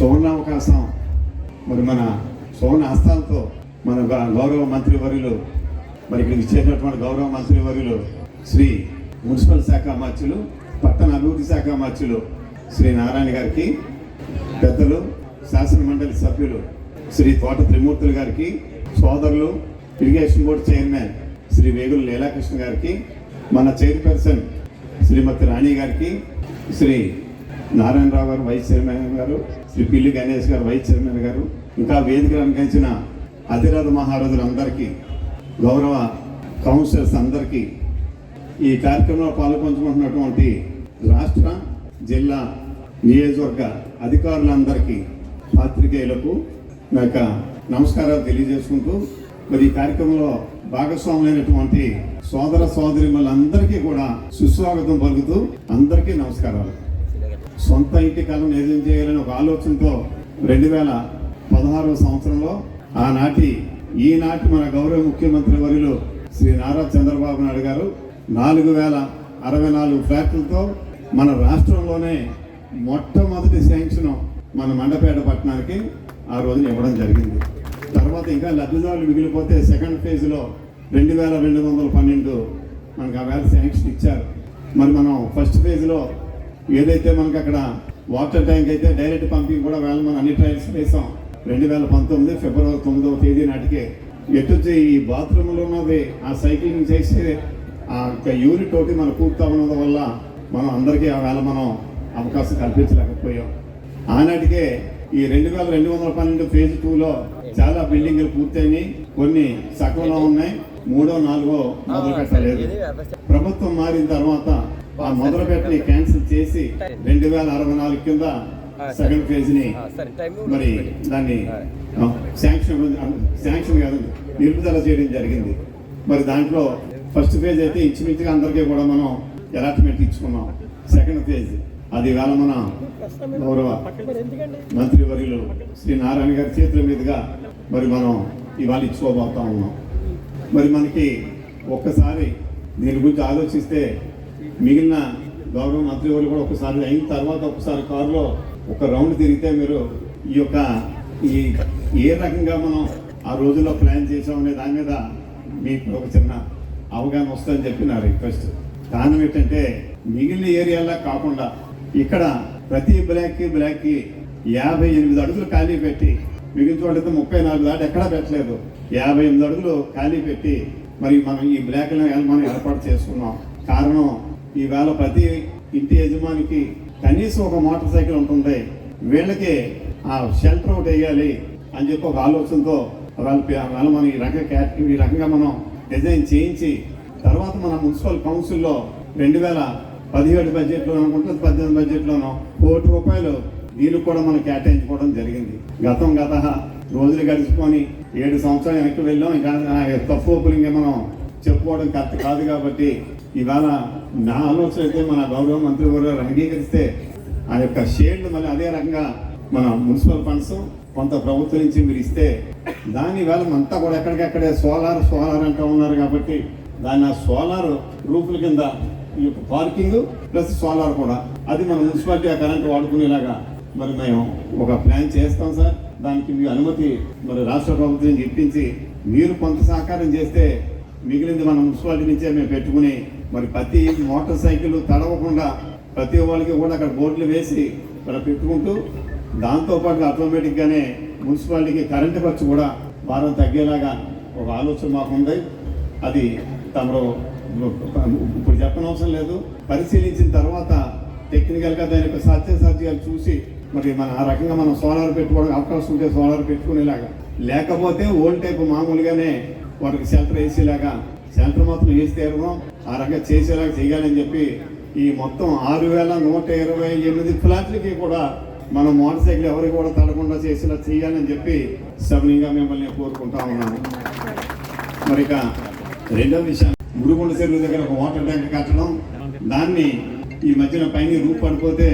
సువర్ణావకాశం మరి మన సువర్ణ హస్తాలతో మన గ- గౌరవ మంత్రి వర్యులు మరి ఇక్కడికి చేరినటువంటి గౌరవ మంత్రి వర్యులు శ్రీ మున్సిపల్ శాఖ మార్చులు పట్టణ అభివృద్ధి శాఖ మార్చులు శ్రీ నారాయణ గారికి పెద్దలు శాసన మండలి సభ్యులు శ్రీ తోట త్రిమూర్తులు గారికి సోదరులు irrigation board chairman Shri Vegula Leelakrishna గారికి మన చైర్పర్సన్ శ్రీమతి రాణి గారికి శ్రీ నారాయణరావు గారు వైస్ చైర్మన్ గారు శ్రీ పిల్లి గణేష్ గారు వైస్ చైర్మన్ గారు ఇంకా వేదిక అలంకరించిన అధిరథ మహారాజులందరికీ గౌరవ కౌన్సిలర్స్ అందరికీ ఈ కార్యక్రమంలో పాల్పంచుకుంటున్నటువంటి రాష్ట్ర జిల్లా నియోజకవర్గ అధికారులందరికీ పాత్రికేయులకు నా యొక్క నమస్కారాలు తెలియజేసుకుంటూ మరి ఈ కార్యక్రమంలో భాగస్వాములైనటువంటి సోదర సోదరిమలందరికీ కూడా సుస్వాగతం పలుకుతూ అందరికీ నమస్కారాలు. సొంత ఇంటి కళను నిజం చేయాలని ఒక ఆలోచనతో రెండు వేల పదహారవ సంవత్సరంలో ఆనాటి ఈనాటి మన గౌరవ ముఖ్యమంత్రి వర్యులు శ్రీ నారా చంద్రబాబు నాయుడు గారు నాలుగు వేల అరవై నాలుగు ఫ్లాట్లతో మన రాష్ట్రంలోనే మొట్టమొదటి శాంక్షన్ మన మండపేట పట్టణానికి ఆ రోజున ఇవ్వడం జరిగింది. తర్వాత ఇంకా లబ్ధిదారులు మిగిలిపోతే సెకండ్ ఫేజ్లో రెండు వేల రెండు వందల పన్నెండు మనకు ఆ వేల శాంక్షన్ ఇచ్చారు. మరి మనం ఫస్ట్ ఫేజ్లో ఏదైతే మనకి అక్కడ వాటర్ ట్యాంక్ అయితే డైరెక్ట్ పంపింగ్ కూడా వేళ మనం అన్ని ట్రయల్స్ వేసాం రెండు వేల పంతొమ్మిది ఫిబ్రవరి తొమ్మిదవ తేదీ నాటికే. ఎటు ఈ బాత్రూంలో ఉన్నది ఆ సైక్లింగ్ చేసే ఆ యొక్క యూనిట్ ఒకటి మనం పూర్తి అవ్వడం వల్ల మనం అందరికీ ఆ వేళ మనం అవకాశం కల్పించలేకపోయాం. ఆనాటికే ఈ రెండు వేల రెండు వందల పన్నెండు ఫేజ్ టూలో చాలా బిల్డింగ్లు పూర్తయినాయి. కొన్ని సగంలో ఉన్నాయి మూడో నాలుగో మొదలు పెట్టలేదు ప్రభుత్వం మారిన తర్వాత ఆ మొదలు పెట్టని క్యాన్సిల్ చేసి రెండు వేల అరవై నాలుగు కింద సెకండ్ ఫేజ్ని మరి దాన్ని శాంక్షన్ శాంక్షన్ కాదు నిలుపుదల చేయడం జరిగింది. మరి దాంట్లో ఫస్ట్ ఫేజ్ అయితే ఇంచుమించుగా అందరికీ కూడా మనం అలాట్మెంట్ ఇచ్చుకున్నాం. సెకండ్ ఫేజ్ అది వేళ మన గౌరవ మంత్రి వర్యులు శ్రీ నారాయణ గారి చేతుల మీదుగా మరి మనం ఇవాళ ఇచ్చుకోబోతా ఉన్నాం. మరి మనకి ఒక్కసారి దీని గురించి ఆలోచిస్తే మిగిలిన గౌరవ మంత్రి వాళ్ళు కూడా ఒకసారి అయిన తర్వాత ఒకసారి కారులో ఒక రౌండ్ తిరిగితే మీరు ఈ యొక్క ఈ ఏ రకంగా మనం ఆ రోజుల్లో ప్లాన్ చేసామనే దాని మీద మీకు ఒక చిన్న అవగాహన వస్తుందని చెప్పి నా రిక్వెస్ట్. కారణం ఏంటంటే మిగిలిన ఏరియాలా కాకుండా ఇక్కడ ప్రతి బ్లాక్కి బ్లాక్కి యాభై ఎనిమిది అడుగులు ఖాళీ పెట్టి మిగిలిన చోటైతే ముప్పై నాలుగు దాటి ఎక్కడా పెట్టలేదు. యాభై ఎనిమిది అడుగులు ఖాళీ పెట్టి మరి మనం ఈ బ్లాక్లో మనం ఏర్పాటు చేసుకున్నాం. కారణం ఈవేళ ప్రతి ఇంటి యజమానికి కనీసం ఒక మోటార్ సైకిల్ ఉంటుంది వీళ్ళకి ఆ షెల్టర్ ఒకటి వేయాలి అని చెప్పి ఒక ఆలోచనతో వాళ్ళ మనం ఈ రకంగా క్యాట్- ఈ రకంగా మనం డిజైన్ చేయించి తర్వాత మన మున్సిపల్ కౌన్సిల్లో రెండు వేల పదిహేడు బడ్జెట్లో అనుకుంటే పద్దెనిమిది బడ్జెట్లోనో కోటి రూపాయలు దీనికి కూడా మనం కేటాయించుకోవడం జరిగింది. గతం గత రోజులు గడిచిపోని ఏడు సంవత్సరాలు వెనక్కి వెళ్ళాం. ఇంకా ఆ తప్పు ఒప్పులు ఇంకా మనం చెప్పుకోవడం కరెక్ట్ కాదు కాబట్టి ఇవాళ నా ఆలోచన అయితే మన గౌరవ మంత్రి అంగీకరిస్తే ఆ యొక్క షేడ్లు మళ్ళీ అదే రకంగా మన మున్సిపల్ ఫండ్స్ కొంత ప్రభుత్వం నుంచి మీరు ఇస్తే దాని వేళ అంతా కూడా ఎక్కడికక్కడే సోలార్ సోలార్ అంటూ ఉన్నారు కాబట్టి దాని ఆ సోలార్ రూపుల కింద ఈ యొక్క పార్కింగ్ ప్లస్ సోలార్ కూడా అది మన మున్సిపాలిటీ ఆ కరెంట్ వాడుకునేలాగా మరి మేము ఒక ప్లాన్ చేస్తాం సార్. దానికి మీ అనుమతి మరి రాష్ట్ర ప్రభుత్వం ఇప్పించి మీరు కొంత సహకారం చేస్తే మిగిలింది మన మున్సిపాలిటీ నుంచే మేము పెట్టుకుని మరి ప్రతి మోటార్ సైకిల్ తడవకుండా ప్రతి వాళ్ళకి కూడా అక్కడ బోర్డులు వేసి ఇక్కడ పెట్టుకుంటూ దాంతోపాటు ఆటోమేటిక్గానే మున్సిపాలిటీకి కరెంటు ఖర్చు కూడా భారం తగ్గేలాగా ఒక ఆలోచన మాకు ఉంది. అది తమరు ఇప్పుడు చెప్పనవసరం లేదు. పరిశీలించిన తర్వాత టెక్నికల్గా దాని యొక్క సాధ్యాసాధ్యాలు చూసి మరి మన ఆ రకంగా మనం సోలార్ పెట్టుకోవడం అవకాశం ఉంటే సోలార్ పెట్టుకునేలాగా. లేకపోతే ఓల్డ్ టైప్ మామూలుగానే వాటికి షెల్టర్ వేసేలాగా షెల్టర్ మాత్రం వేసి తీరడం ఆ రకంగా చేసేలాగా చేయాలని చెప్పి ఈ మొత్తం ఆరు వేల నూట ఇరవై ఎనిమిది ఫ్లాట్లకి కూడా మనం మోటార్ సైకిల్ ఎవరికి కూడా తడకుండా చేసేలా చేయాలని చెప్పి సభనీయంగా మిమ్మల్ని కోరుకుంటా ఉన్నాను. మరి ఇక రెండో విషయం మురుగుండ చెరువు దగ్గర ఒక వాటర్ ట్యాంక్ కట్టడం. దాన్ని ఈ మధ్యన పైన రూప్ పడిపోతే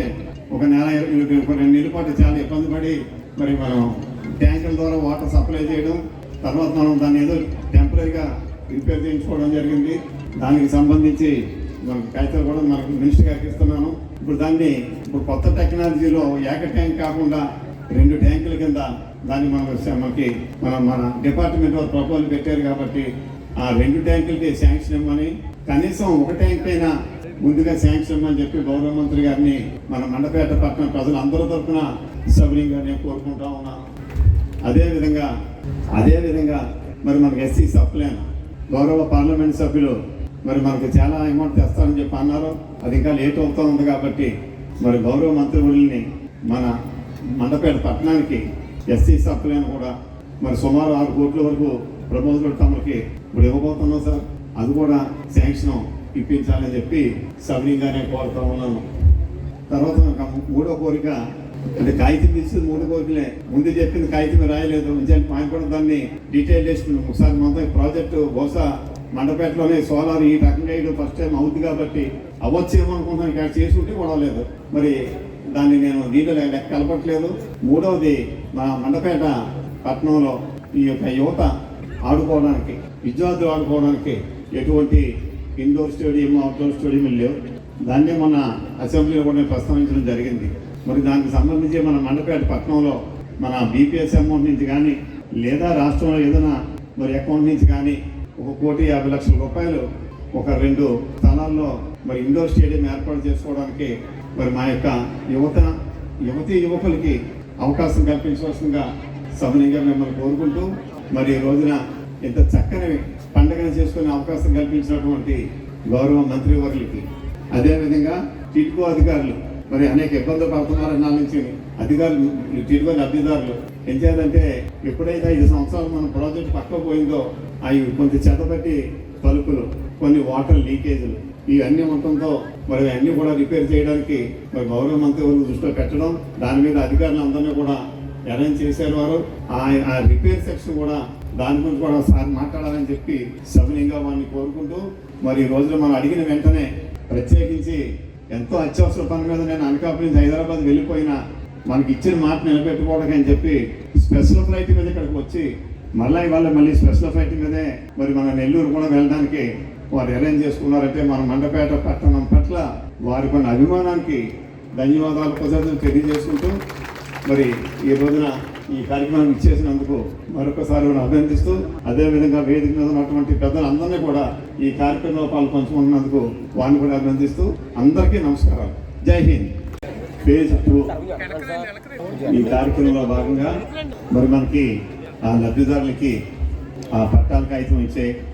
ఒక నెల ఒక రెండు నెలల పాటు చాలా ఇబ్బంది పడి మరి మనం ట్యాంకుల ద్వారా వాటర్ సప్లై చేయడం. తర్వాత మనం దాన్ని ఏదో టెంపరీగా రిపేర్ చేయించుకోవడం జరిగింది. దానికి సంబంధించి మన కాగితాలు కూడా మనకు మినిస్టర్ గారికి ఇస్తున్నాను. ఇప్పుడు దాన్ని ఇప్పుడు కొత్త టెక్నాలజీలో ఏక ట్యాంక్ కాకుండా రెండు ట్యాంకుల కింద దాన్ని మనం మనకి మన మన డిపార్ట్మెంట్ వారు ప్రపోజల్ పెట్టారు కాబట్టి ఆ రెండు ట్యాంకులకి శాంక్షన్ ఇవ్వమని కనీసం ఒక ట్యాంక్ అయినా ముందుగా శాంక్షన్ ఇవ్వమని చెప్పి గౌరవ మంత్రి గారిని మన మండపేట పట్టణ ప్రజలు అందరూ తరఫున సభ్యులుగా నేను కోరుకుంటా ఉన్నాను అదేవిధంగా అదేవిధంగా మరి మనకి ఎస్సీ సప్లైన్ గౌరవ పార్లమెంట్ సభ్యులు మరి మనకి చాలా అమౌంట్ తెస్తానని చెప్పి అన్నారు. అది ఇంకా లేట్ అవుతూ ఉంది కాబట్టి మరి గౌరవ మంత్రివర్యుల్ని మన మండపేట పట్టణానికి ఎస్సీ సప్లైన్ కూడా మరి సుమారు ఆరు కోట్ల వరకు ప్రపోజల్ తమకి ఇప్పుడు ఇవ్వబోతున్నాం సార్. అది కూడా శాంక్షన్ ఇప్పించాలని చెప్పి సవినీయంగానే కోరుతా ఉన్నాను. తర్వాత మూడో కోరిక అంటే కాగితం తీసి మూడు కోరికలే. ముందు చెప్పింది కాగితం రాయలేదు. ఉంచాలి ఆయన కూడా దాన్ని డీటెయిల్ చేసి ఒకసారి మొత్తం ప్రాజెక్టు బహుశా మండపేటలోనే సోలార్ ఈ రకంగా వేయడం ఫస్ట్ టైం అవుద్ది కాబట్టి అవ్వచ్చేమో అనుకుంటున్నాను. ఇక్కడ చేసుకుంటే గొడవలేదు. మరి దాన్ని నేను దీంట్లో లెక్క కలపట్లేదు. మూడవది మా మండపేట పట్టణంలో ఈ యొక్క యువత ఆడుకోవడానికి విద్యార్థులు ఆడుకోవడానికి ఎటువంటి ఇండోర్ స్టేడియం అవుట్డోర్ స్టేడియం లేవు. దాన్నే మన అసెంబ్లీలో కూడా నేను ప్రస్తావించడం జరిగింది. మరి దానికి సంబంధించి మన మండపేట పట్టణంలో మన బీపీఎస్ అమౌంట్ నుంచి కానీ లేదా రాష్ట్రంలో ఏదైనా మరి అకౌంట్ నుంచి కానీ ఒక కోటి యాభై లక్షల రూపాయలు ఒక రెండు స్థలాల్లో మరి ఇండోర్ స్టేడియం ఏర్పాటు చేసుకోవడానికి మరి మా యొక్క యువత యువతి యువకులకి అవకాశం కల్పించవలసిందిగా సభనీయంగా మిమ్మల్ని కోరుకుంటూ మరి ఈ రోజున ఇంత చక్కని పండుగను చేసుకునే అవకాశం కల్పించినటువంటి గౌరవ మంత్రివర్యులకి. అదేవిధంగా టిడ్కో అధికారులు మరి అనేక ఇబ్బందులు పడుతున్నారు నాలుగు నుంచి అధికారులు టిడ్కో లబ్ధిదారులు ఏం చేయాలంటే ఎప్పుడైతే ఐదు సంవత్సరాలు మన ప్రాజెక్ట్ పక్క పోయిందో అవి కొంచెం చెత్తబట్టి తలుపులు కొన్ని వాటర్ లీకేజీలు. ఇవన్నీ ఉండటంతో మరి అన్నీ కూడా రిపేర్ చేయడానికి మరి గౌరవ మంత్రి వారు దృష్టిలో పెట్టడం దాని మీద అధికారులు అందరినీ కూడా అరేంజ్ చేశారు వారు. ఆ ఆ రిపేర్ సెక్షన్ కూడా దాని గురించి కూడా సార్ మాట్లాడాలని చెప్పి సవినీయంగా వారిని కోరుకుంటూ మరి ఈ రోజున మనం అడిగిన వెంటనే ప్రత్యేకించి ఎంతో అత్యవసర పని మీద నేను అనకాపల్లి నుంచి హైదరాబాద్ వెళ్ళిపోయినా మనకి ఇచ్చిన మాట నిలబెట్టుకోవడానికి అని చెప్పి స్పెషల్ ఫ్లైట్ మీద ఇక్కడికి వచ్చి మళ్ళీ ఇవాళ మళ్ళీ స్పెషల్ ఫ్లైట్ మీదే మరి మన నెల్లూరు కూడా వెళ్ళడానికి వారు అరేంజ్ చేసుకున్నారంటే మన మండపేట పట్టణం పట్ల వారి కొన్ని అభిమానానికి ధన్యవాదాలు కృతజ్ఞతలు తెలియజేసుకుంటూ మరి ఈ రోజున ఈ కార్యక్రమం ఇచ్చేసినందుకు మరొకసారి అభినందిస్తూ అదేవిధంగా వేదిక మీద ఉన్నటువంటి పెద్దలందరినీ కూడా ఈ కార్యక్రమంలో పాలు పంచుకుంటున్నందుకు వారిని కూడా అభినందిస్తూ అందరికీ నమస్కారాలు. జై హింద్. Phase two. ఈ కార్యక్రమంలో భాగంగా మరి మనకి ఆ లబ్ధిదారులకి ఆ పట్టాల కాగితం ఇచ్చే